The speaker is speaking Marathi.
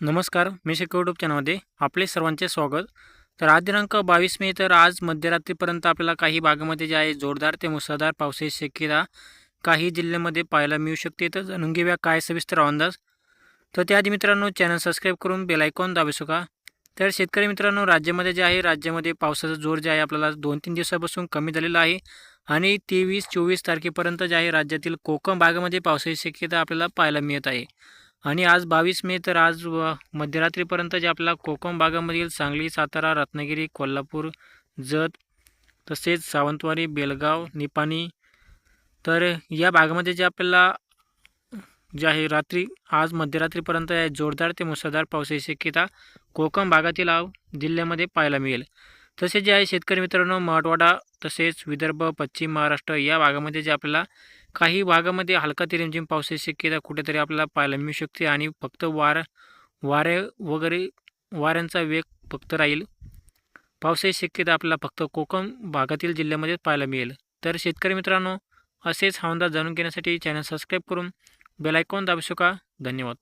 नमस्कार मी शेक यूट्यूब चॅनलमध्ये आपले सर्वांचे स्वागत. तर आज दिनांक बावीस मे तर आज मध्यरात्रीपर्यंत आपल्याला काही भागामध्ये जे आहे जोरदार ते मुसळधार पावसाची शक्यता काही जिल्ह्यामध्ये पाहायला मिळू शकते. तर जाणून घेऊया काय सविस्तर अंदाज. तर त्याआधी मित्रांनो चॅनल सबस्क्राईब करून बेलायकॉन दाबू शका तर शेतकरी मित्रांनो राज्यामध्ये जे आहे राज्यामध्ये पावसाचा जोर जे आहे आपल्याला दोन तीन दिवसापासून कमी झालेला आहे. आणि तेवीस चोवीस तारखेपर्यंत जे आहे राज्यातील कोकण भागामध्ये पावसाची शक्यता आपल्याला पाहायला मिळत आहे. आणि आज बावीस मे तर आज व मध्यरात्रीपर्यंत जे आपल्याला कोकम भागामधील सांगली सातारा रत्नागिरी कोल्हापूर जत तसेच सावंतवाडी बेलगाव निपाणी तर या भागामध्ये जे आपल्याला जे आहे रात्री आज मध्यरात्रीपर्यंत आहे जोरदार ते मुसळधार पावसाची शक्यता कोकम भागातील जिल्ह्यामध्ये पाहायला मिळेल. तसेच जे आहे शेतकरी मित्रांनो मराठवाडा तसेच विदर्भ पश्चिम महाराष्ट्र या भागामध्ये जे आपल्याला काही भागामध्ये हलका ते रिमझिम पावसाची शक्यता कुठेतरी आपल्याला पाहायला मिळू शकते आणि फक्त वार वारे वगैरे वाऱ्यांचा वेग फक्त राहील. पावसाची शक्यता आपल्याला फक्त कोकण भागातील जिल्ह्यामध्ये पाहायला मिळेल. तर शेतकरी मित्रांनो असेच हवामान जाणून घेण्यासाठी चॅनल सबस्क्राईब करून बेलायकॉन दाबू शका धन्यवाद.